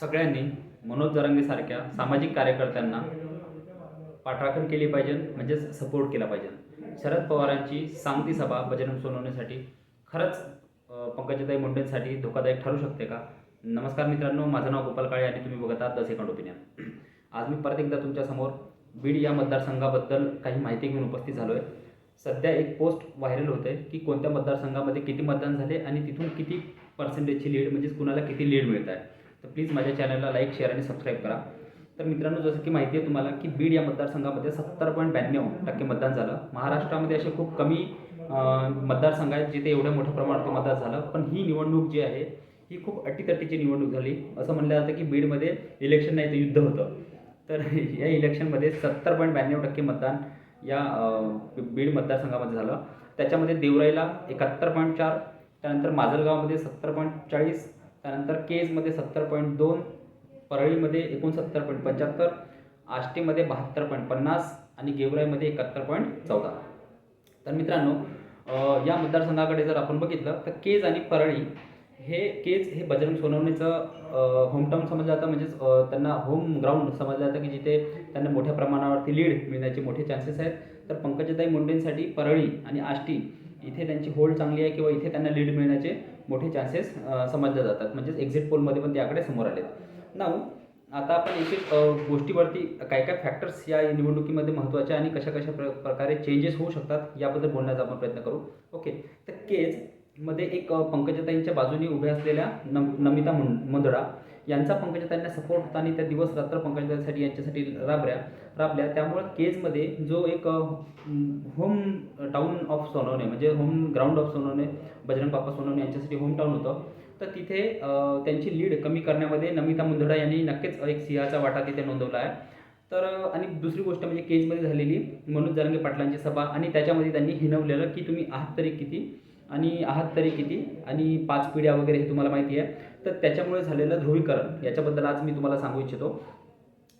सगळ्यांनी मनोज जरांगेसारख्या सामाजिक कार्यकर्त्यांना पाठराखण केली पाहिजे म्हणजेच सपोर्ट केला पाहिजे. शरद पवारांची सांगती सभा बजरंग सोनवण्यासाठी खरंच पंकजताई पंकजाताई मुंडेंसाठी धोकादायक ठरू शकते का? नमस्कार मित्रांनो माझं नाव गोपाल काळे आणि तुम्ही बघत आहात द सेकंड ओपिनियन. आज मी परत एकदा तुमच्यासमोर बीड या मतदारसंघाबद्दल काही माहिती घेऊन उपस्थित झालो आहे सध्या एक पोस्ट व्हायरल होते की कोणत्या मतदारसंघामध्ये किती मतदान झाले आणि तिथून किती पर्सेंटेजची लीड म्हणजेच कुणाला किती लीड मिळत आहे तर प्लीज माझ्या चॅनलला लाईक शेअर आणि सबस्क्राईब करा. तर मित्रांनो जसं की माहिती आहे तुम्हाला की बीड या मतदारसंघामध्ये सत्तर पॉईंट ब्याण्णव टक्के मतदान झालं. महाराष्ट्रामध्ये असे खूप कमी मतदारसंघ आहेत जिथे एवढ्या मोठ्या प्रमाणात मतदान झालं. पण ही निवडणूक जी आहे ही खूप अटीतटीची निवडणूक झाली. असं म्हणलं जातं की बीडमध्ये इलेक्शन नाही तर युद्ध होतं. तर या इलेक्शनमध्ये सत्तर पॉईंट ब्याण्णव टक्के मतदान या बीड मतदारसंघामध्ये झालं. त्याच्यामध्ये देवराईला एकाहत्तर पॉईंट चार त्यानंतर माजलगावमध्ये सत्तर पॉईंट चाळीस त्यानंतर केजमध्ये सत्तर पॉईंट दोन परळीमध्ये एकोणसत्तर पॉईंट पंच्याहत्तर आष्टीमध्ये बहात्तर पॉईंट पन्नास आणि गेवराईमध्ये एकाहत्तर पॉईंट चौदा. तर मित्रांनो या मतदारसंघाकडे जर आपण बघितलं तर केज आणि परळी हे केज हे बजरंग सोनवणेचं होमटाऊन समजलं जातं. म्हणजेच त्यांना होम ग्राउंड समजलं जातं की जिथे त्यांना मोठ्या प्रमाणावरती लीड मिळण्याचे मोठे चान्सेस आहेत. तर पंकजाताई मुंडेंसाठी परळी आणि आष्टी इथे त्यांची होल्ड चांगली आहे किंवा इथे त्यांना लीड मिळण्याचे मोठे चान्सेस समजले जातात. म्हणजेच एक्झिट पोलमध्ये पण ते आकडे समोर आलेत. नाऊ आता आपण एक एक गोष्टीवरती काय काय फॅक्टर्स या निवडणुकीमध्ये महत्त्वाचे आणि कशा कशा प्र प्रकारे चेंजेस होऊ शकतात याबद्दल बोलण्याचा आपण प्रयत्न करू. ओके तर केजमध्ये एक पंकजाताईंच्या बाजूने उभ्या असलेल्या नम नमिता मुं मुंदडा यांचा पंकजाताईंना सपोर्ट होता आणि त्या दिवस रात्र पंकजाताईसाठी यांच्यासाठी राबल्या राबल्या. त्यामुळं केजमध्ये जो एक होम टाऊन ऑफ सोनवणे म्हणजे home ground of Sonawane Bajrang Bappa Sonawane यांच्यासाठी होम टाऊन होतं. तर तिथे त्यांची लीड कमी करण्यामध्ये नमिता मुंदडा यांनी नक्कीच एक सिंहाचा वाटा तिथे नोंदवला आहे. तर आणि दुसरी गोष्ट म्हणजे केजमध्ये झालेली मनोज जरंगे पाटलांची सभा आणि त्याच्यामध्ये त्यांनी हिनवलेलं की तुम्ही आहात तरी किती आणि आहात तरी किती आणि पाच पिढ्या वगैरे हे तुम्हाला माहिती आहे. तर त्याच्यामुळे झालेलं ध्रुवीकरण. याच्याबद्दल आज मी तुम्हाला सांगू इच्छितो.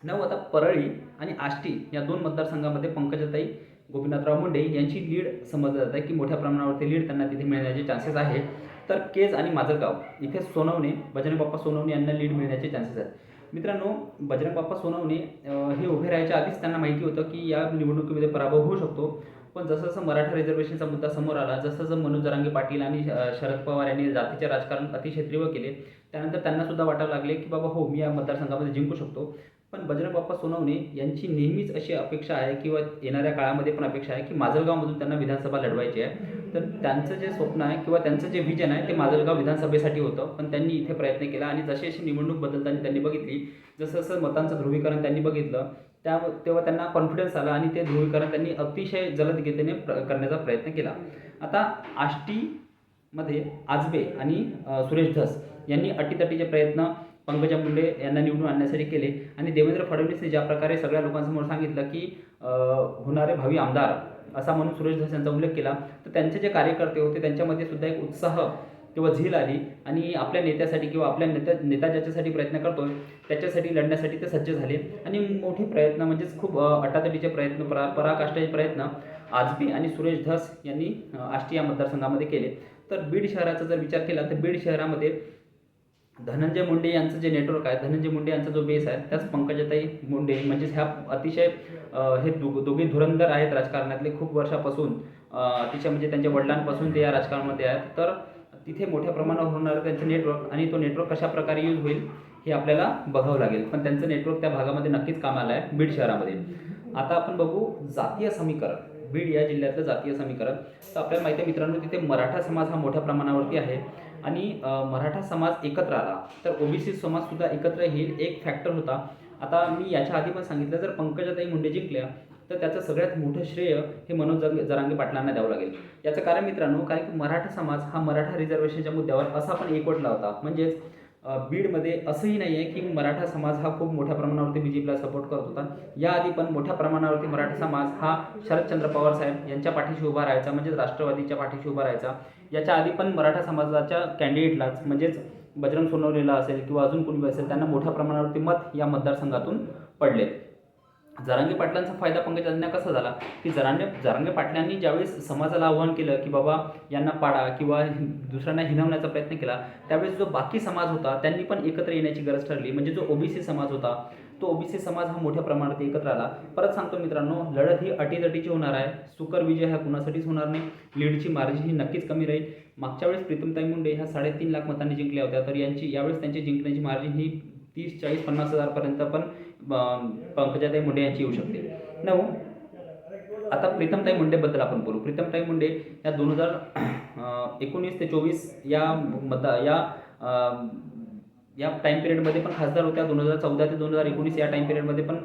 नऊ आता परळी आणि आष्टी या दोन मतदारसंघामध्ये पंकजाताई गोपीनाथराव मुंडे यांची लीड समजलं जात आहे की मोठ्या प्रमाणावरती लीड त्यांना तिथे मिळण्याचे चान्सेस आहे. तर केज आणि माजलगाव इथे सोनवणे बजरंग बाप्पा सोनवणे यांना लीड मिळण्याचे चान्सेस आहेत. मित्रांनो बजरंग बाप्पा सोनवणे हे उभे राहायच्या आधीच त्यांना माहिती होतं की या निवडणुकीमध्ये पराभव होऊ शकतो. पण जसं जसं मराठा रिझर्वेशनचा मुद्दा समोर आला जसं जसं मनोज जरांगे पाटील आणि शरद पवार यांनी जातीचे राजकारण अतिशय तीव्र केले त्यानंतर त्यांना सुद्धा वाटायला लागले की बाबा हो मी या मतदारसंघामध्ये जिंकू शकतो. पण बजरंग बाप्पा सोनवणे यांची नेहमीच अशी अपेक्षा आहे किंवा येणाऱ्या काळामध्ये पण अपेक्षा आहे की माजलगावमधून त्यांना विधानसभा लढवायची आहे. तर त्यांचं जे स्वप्न आहे किंवा त्यांचं जे विजन आहे ते माजलगाव विधानसभेसाठी होतं. पण त्यांनी इथे प्रयत्न केला आणि जशी अशी निवडणूक बदलताना त्यांनी बघितली जसं जसं मतांचं ध्रुवीकरण त्यांनी बघितलं त्या तेव्हा त्यांना कॉन्फिडन्स आला आणि ते ध्रुवीकरण त्यांनी अतिशय जलदगतीने प्र करण्याचा प्रयत्न केला. आता आष्टीमध्ये आजबे आणि सुरेश धस यांनी अटीतटीचे प्रयत्न पंकजा मुंडे यांना निवडून आणण्यासाठी केले. आणि देवेंद्र फडणवीसने ज्या प्रकारे सगळ्या लोकांसमोर सांगितलं की होणारे भावी आमदार असा म्हणून सुरेश धस यांचा उल्लेख केला. तर त्यांचे जे कार्यकर्ते होते त्यांच्यामध्ये सुद्धा एक उत्साह किंवा झील आली आणि आपल्या नेत्यासाठी किंवा आपल्या नेत्या नेता ज्याच्यासाठी प्रयत्न करतो त्याच्यासाठी लढण्यासाठी ते सज्ज झाले. आणि मोठे प्रयत्न म्हणजेच खूप अटातटीचे प्रयत्न परा पराकाष्ठाचे प्रयत्न आजबी आणि सुरेश धस यांनी आष्टिया आष्टी या मतदारसंघामध्ये केले. तर बीड शहराचा जर विचार केला तर बीड शहरामध्ये धनंजय मुंडे यांचं जे नेटवर्क आहे धनंजय मुंडे यांचा जो बेस आहे त्याच पंकजाताई मुंडे म्हणजेच ह्या अतिशय हे दो दोघे धुरंधर आहेत राजकारणातले खूप वर्षापासून. अतिशय म्हणजे त्यांच्या वडिलांपासून ते या राजकारणामध्ये आहेत. तर तिथे मोठ्या प्रमाणावर होणारं त्यांचं नेटवर्क आणि तो नेटवर्क कशा प्रकारे यूज होईल हे आपल्याला बघावं लागेल. पण त्यांचं नेटवर्क त्या भागामध्ये नक्कीच कामाला आहे बीड शहरामध्ये. आता आपण बघू जातीय समीकरण. बीड या जिल्ह्यातलं जातीय समीकरण. तर आपल्याला माहिती आहे मित्रांनो तिथे मराठा समाज हा मोठ्या प्रमाणावरती आहे. आणि मराठा समाज एकत्र आला. तर ओबीसी समाजसुद्धा एकत्र येईल. एक फॅक्टर होता. आता मी याच्या आधी पण सांगितलं जर पंकजाताई मुंडे जिंकल्या तर त्याचं सगळ्यात मोठं श्रेय हे मनोज जरांगे जरांगे पाटलांना द्यावं लागेल. याचं कारण मित्रांनो कारण की मराठा समाज हा मराठा रिझर्वेशनच्या मुद्द्यावर असा पण एकवटला होता. म्हणजेच बीडमध्ये असंही नाही आहे की मराठा समाज हा खूप मोठ्या प्रमाणावरती बी जे पीला सपोर्ट करत होता. याआधी पण मोठ्या प्रमाणावरती मराठा समाज हा शरदचंद्र पवार साहेब यांच्या पाठीशी उभा राहायचा म्हणजेच राष्ट्रवादीच्या पाठीशी उभा राहायचा. याच्या आधी पण मराठा समाजाच्या कॅन्डिडेटलाच म्हणजेच बजरंग सोनवलेला असेल किंवा अजून कोणी असेल त्यांना मोठ्या प्रमाणावरती मत या मतदारसंघातून पडलेत. जरांगे पाटलांचा फायदा पंकजांना कसा झाला? की जरांगे जरांगे पाटलांनी ज्यावेळेस समाजाला आव्हान केलं की बाबा यांना पाडा किंवा दुसऱ्यांना हिनवण्याचा प्रयत्न केला त्यावेळेस जो बाकी समाज होता त्यांनी पण एकत्र येण्याची गरज ठरली. म्हणजे जो ओबीसी समाज होता तो ओबीसी समाज हा मोठ्या प्रमाणात एकत्र आला. परत सांगतो मित्रांनो लढत ही अटीतटीची होणार आहे. सुकर विजय हा कुणासाठीच होणार नाही. लीडची मार्जिन ही नक्कीच कमी राहील. मागच्या वेळेस प्रीतमताई मुंडे ह्या साडेतीन लाख मतांनी जिंकल्या होत्या तर यांची यावेळेस त्यांची जिंकण्याची मार्जिन ही तीस चाळीस पन्नास हजारपर्यंत पण पंकजाताई मुंडे यांची येऊ शकते. नऊ आता प्रीतमताई मुंडेबद्दल आपण बोलू. प्रीतमताई मुंडे या दोन हजार एकोणीस ते चोवीस या मता या या टाईम पिरियडमध्ये पण खासदार होत्या. दोन हजार चौदा ते दोन हजार एकोणीस या टाईम पिरियडमध्ये पण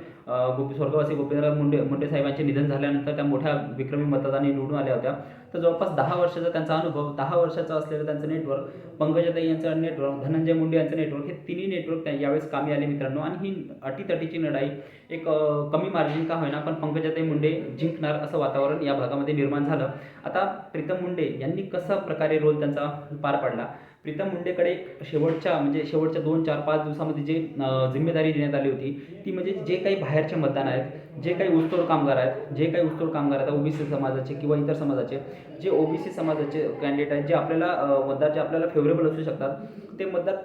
गोपी स्वर्गवासी गोपीनाथ मुंडे मुंडे साहेबांचे निधन झाल्यानंतर त्या मोठ्या विक्रमी मतदानाने निवडून आल्या होत्या. तर जवळपास दहा वर्षाचा त्यांचा अनुभव दहा वर्षाचा असलेलं त्यांचं नेटवर्क पंकजाताई यांचं नेटवर्क धनंजय मुंडे यांचं नेटवर्क हे तिन्ही नेटवर्क त्या यावेळेस कामी आले मित्रांनो. आणि ही अटीतटीची लढाई एक कमी मार्जिन का होईना पण पंकजाताई मुंडे जिंकणार असं वातावरण या भागामध्ये निर्माण झालं. आता प्रीतम मुंडे यांनी कसा प्रकारे रोल त्यांचा पार पाडला? प्रीतम मुंडेकडे एक शेवटच्या म्हणजे शेवटच्या दोन चार पाच दिवसामध्ये जे जिम्मेदारी देण्यात आली होती ती म्हणजे जे काही बाहेरचे मतदान आहेत जे काही ऊसतोड कामगार आहेत जे काही ऊसतोड कामगार आहेत ओबीसी समाजाचे किंवा इतर समाजाचे जे ओबीसी समाजाचे कॅन्डिडेट आहेत जे आपल्याला मतदार जे आपल्याला फेवरेबल असू शकतात ते मतदार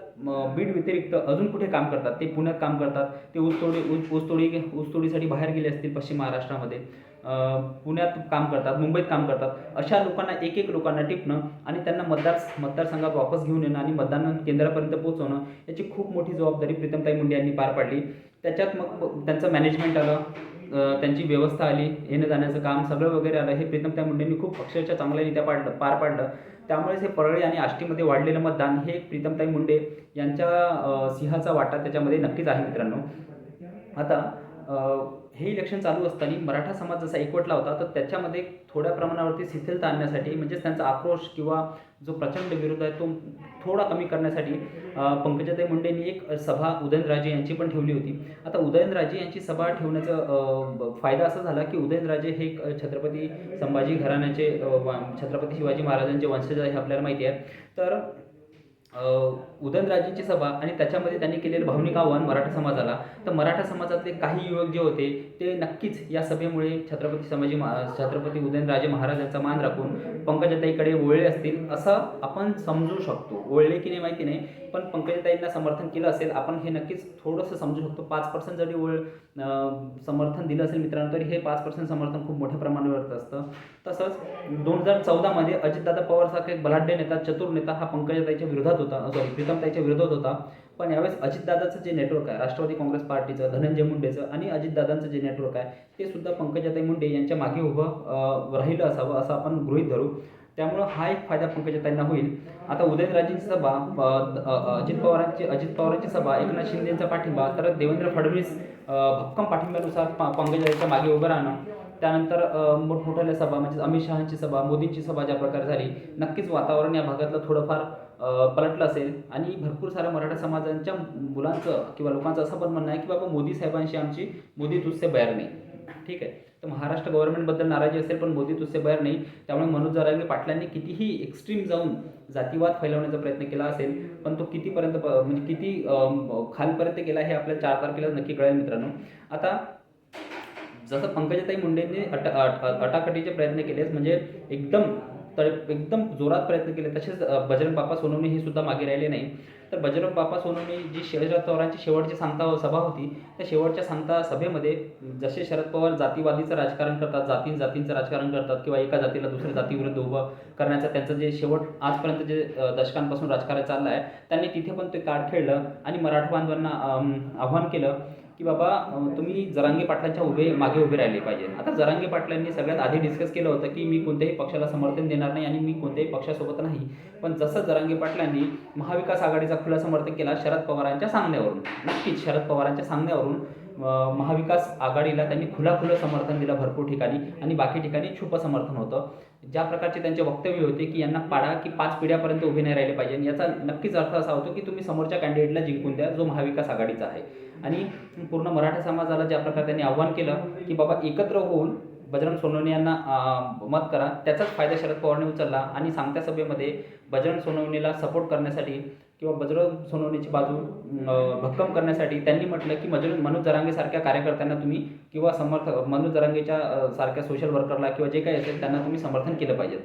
बीड व्यतिरिक्त अजून कुठे काम करतात? ते पुण्यात काम करतात ते ऊसतोडी ऊस ऊसतोडी ऊसतोडीसाठी बाहेर गेले असतील पश्चिम महाराष्ट्रामध्ये. पुण्यात काम करतात मुंबईत काम करतात अशा लोकांना एक एक लोकांना टिपणं आणि त्यांना मतदार मतदारसंघात वापस घेऊन येणं आणि मतदान केंद्रापर्यंत पोहोचवणं याची खूप मोठी जबाबदारी प्रीतमताई मुंडे यांनी पार पाडली. त्याच्यात मग त्यांचं मॅनेजमेंट आलं त्यांची व्यवस्था आली येणं जाण्याचं काम सगळं वगैरे आलं हे प्रीतमताई मुंडेंनी खूप अक्षरशः चांगल्यारित्या पाडलं पार पाडलं. त्यामुळेच हे परळी आणि आष्टीमध्ये वाढलेलं मतदान हे प्रीतमताई मुंडे यांच्या सिंहाचा वाटा त्याच्यामध्ये नक्कीच आहे मित्रांनो. आता हे इलेक्शन चालू असताना मराठा समाज जसा एकवटला होता तर त्याच्यामध्ये थोड्या प्रमाणावरती शिथिलता आणण्यासाठी म्हणजेच त्यांचा आक्रोश किंवा जो प्रचंड विरोध आहे तो थोडा कमी करण्यासाठी पंकजाताई मुंडेंनी एक सभा उदयनराजे यांची पण ठेवली होती. आता उदयनराजे यांची सभा ठेवण्याचा ब- फायदा असा झाला की उदयनराजे हे एक छत्रपती संभाजी घराण्याचे छत्रपती शिवाजी महाराजांचे वंशज आहे हे आपल्याला माहिती आहे. तर उदयनराजेंची सभा आणि त्याच्यामध्ये त्यांनी केलेलं भावनिक आव्हान मराठा समाजाला. तर मराठा समाजातले काही युवक जे होते ते नक्कीच या सभेमुळे छत्रपती संभाजी महा छत्रपती उदयनराजे महाराज यांचा मान राखून पंकजाताईकडे वळले असतील असं आपण समजू शकतो. वळले की नाही माहिती नाही पण पंकजाताईंना समर्थन केलं असेल आपण हे नक्कीच थोडंसं समजू शकतो. पाच पर्सेंट जरी वळ समर्थन दिलं असेल मित्रांनो तरी हे पाच पर्सेंट समर्थन खूप मोठ्या प्रमाणावर असतं. तसंच दोन हजार चौदामध्ये अजितदादा पवारसारखा एक बलाढ्य नेता चतुर नेता हा पंकजाताईच्या विरोधात होता सॉरी प्रीतमताईच्या विरोधात होता. पण यावेळेस अजितदादाचं जे नेटवर्क आहे राष्ट्रवादी काँग्रेस पार्टीचं धनंजय मुंडेचं आणि अजितदादांचं जे नेटवर्क आहे ते सुद्धा पंकजाताई मुंडे यांच्या मागे उभं राहिलं असावं असं आपण गृहीत धरू. त्यामुळं हा एक फायदा पंकजाताईंना होईल. आता उदयनराजेंची सभा अजित पवारांची अजित पवारांची सभा एकनाथ शिंदेचा पाठिंबा तर देवेंद्र फडणवीस भक्कम पाठिंब्यानुसार पंकजाताईच्या मागे उभं राहणं. त्यानंतर मोठमोठ्या सभा म्हणजे अमित शहांची सभा मोदींची सभा ज्या प्रकारे झाली नक्कीच वातावरण या भागातलं थोडंफार पलटलं असेल. आणि भरपूर साऱ्या मराठा समाजांच्या मुलांचं किंवा लोकांचं असं पण म्हणणं आहे की बाबा मोदी साहेबांशी आमची मोदी तुझसे बैर नाही. ठीक आहे? तर महाराष्ट्र गव्हर्नमेंटबद्दल नाराजी असेल पण मोदी तुझसे बैर नाही. त्यामुळे मनोज जरांगे पाटलांनी कितीही एक्स्ट्रीम जाऊन जातीवाद फैलवण्याचा प्रयत्न केला असेल पण तो कितीपर्यंत प- म्हणजे किती खालपर्यंत केला हे आपल्या चार तारखेला नक्की कळेल मित्रांनो. आता जसं पंकजाताई मुंडेंनी अट अटाकटीचे प्रयत्न केलेच म्हणजे एकदम एकदम जोरात प्रयत्न केले. तसेच बजरंग बाप्पा सोनवणे हे सुद्धा मागे राहिले नाही. तर बजरंग बाप्पा सोनवणे जी शरद पवारांची शेवटची सांगता सभा होती त्या शेवटच्या सांगता सभेमध्ये जसे शरद पवार जातीवादीचं राजकारण करतात जाती जातींचं राजकारण करतात किंवा एका जातीला दुसऱ्या जातीविरुद्ध उभं करण्याचा त्यांचं जे शेवट आजपर्यंत जे दशकांपासून राजकारण चाललं आहे त्यांनी तिथे पण ते कार्ड खेळलं आणि मराठा बांधवांना आव्हान केलं. की बाबा तुम्ही जरांगे पाटलांच्या उभे मागे उभे राहिले पाहिजे. आता जरांगे पाटलांनी सगळ्यात आधी डिस्कस केलं होतं की मी कोणत्याही पक्षाला समर्थन देणार नाही आणि मी कोणत्याही पक्षासोबत नाही. पण जसं जरांगे पाटलांनी महाविकास आघाडीचा खुला समर्थन केला शरद पवारांच्या सांगण्यावरून नक्कीच शरद पवारांच्या सांगण्यावरून महाविकास आघाडीला त्यांनी खुला खुलं समर्थन दिलं भरपूर ठिकाणी आणि बाकी ठिकाणी छुप समर्थन होतं. ज्या प्रकारचे त्यांचे वक्तव्य होते की यांना पाडा की पाच पिढ्यापर्यंत उभे नाही राहिले पाहिजे. याचा नक्कीच अर्थ असा होतो की तुम्ही समोरच्या कॅन्डिडेटला जिंकून द्या जो महाविकास आघाडीचा आहे. आणि पूर्ण मराठा समाजाला ज्या प्रकारे त्यांनी आव्हान केलं की बाबा एकत्र होऊन बजरंग सोनवणे यांना मत करा त्याचाच फायदा शरद पवारने उचलला आणि सांगत्या सभेमध्ये बजरंग सोनवणेला सपोर्ट करण्यासाठी किंवा बजरंग सोनवणेची बाजू भक्कम करण्यासाठी त्यांनी म्हटलं की मजर मनोज जरांगेसारख्या कार्यकर्त्यांना तुम्ही किंवा समर्थ मनोज जरांगेच्या सारख्या सोशल वर्करला किंवा जे काही असेल त्यांना तुम्ही समर्थन केलं पाहिजे.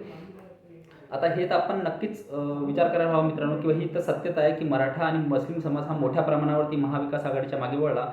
आता हे तर आपण नक्कीच विचार करायला हवा मित्रांनो किंवा ही तर सत्यता आहे की मराठा आणि मुस्लिम समाज हा मोठ्या प्रमाणावरती महाविकास आघाडीच्या मागे वळला.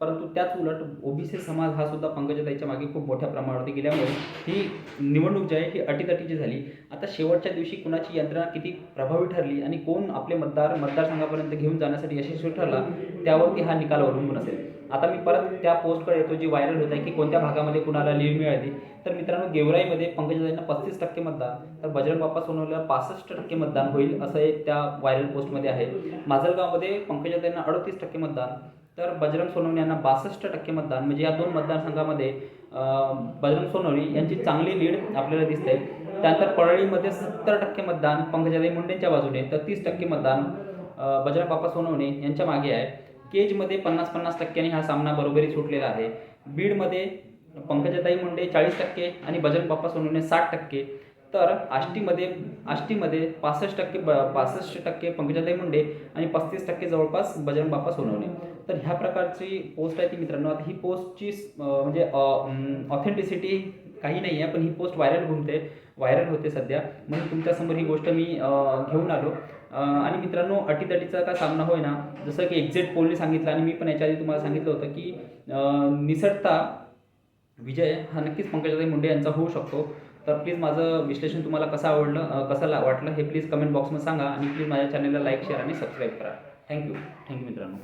परंतु त्याच उलट ओबीसी समाज हा सुद्धा पंकजाताईच्या मागे खूप मोठ्या प्रमाणावरती गेल्यामुळे ही निवडणूक जी आहे ही अटीतटीची झाली. आता शेवटच्या दिवशी कुणाची यंत्रणा किती प्रभावी ठरली आणि कोण आपले मतदार मतदारसंघापर्यंत घेऊन जाण्यासाठी यशस्वी ठरला त्यावरती हा निकाल अवलंबून असेल. आता मी परत त्या पोस्टकडे येतो जी व्हायरल होत आहे की कोणत्या भागामध्ये कुणाला लीड मिळाली. तर मित्रांनो गेवराईमध्ये पंकजाताईंना पस्तीस टक्के मतदान तर बजरंग बाप्पा सोनवलेला पासष्ट टक्के मतदान होईल असं एक त्या व्हायरल पोस्टमध्ये आहे. माजलगावमध्ये पंकजाताईंना अडतीस टक्के मतदान तर बजरंग सोनवणे यांना बासष्ट टक्के मतदान. म्हणजे या दोन मतदारसंघामध्ये बजरंग सोनवणे यांची चांगली लीड आपल्याला दिसते. त्यानंतर परळीमध्ये सत्तर टक्के मतदान पंकजाताई मुंडेंच्या बाजूने तर तीस टक्के मतदान बजरंग बाप्पा सोनवणे यांच्या मागे आहे. केजमध्ये पन्नास पन्नास टक्क्यांनी हा सामना बरोबरी सुटलेला आहे. बीडमध्ये पंकजाताई मुंडे चाळीस टक्के आणि बजरंग बाप्पा सोनवणे साठ टक्के. तर आष्टीमध्ये आष्टीमध्ये पासष्ट टक्के ब पासष्ट टक्के पंकजाताई मुंडे आणि पस्तीस टक्के जवळपास बजरंग बाप्पा सोनवणे. तर ह्या प्रकारची पोस्ट आहे ती मित्रांनो. आता ही पोस्टची म्हणजे ऑथेंटिसिटी काही नाही आहे पण ही पोस्ट व्हायरल घुमते. व्हायरल होते सध्या. म्हणून तुमच्यासमोर ही गोष्ट मी घेऊन आलो. आणि मित्रांनो अटीतटीचा का सामना होय ना जसं की एक्झॅक्ट पोलने सांगितलं आणि मी पण याच्या आधी तुम्हाला सांगितलं होतं की निसटता विजय हा नक्कीच पंकजाताई मुंडे यांचा होऊ शकतो. तर प्लीज माझं विश्लेषण तुम्हाला कसं आवडलं कसं वाटलं हे प्लीज कमेंट बॉक्समध्ये सांगा. आणि प्लीज माझ्या चॅनलला लाईक शेअर आणि सबस्क्राईब करा. थँक्यू थँक्यू मित्रांनो.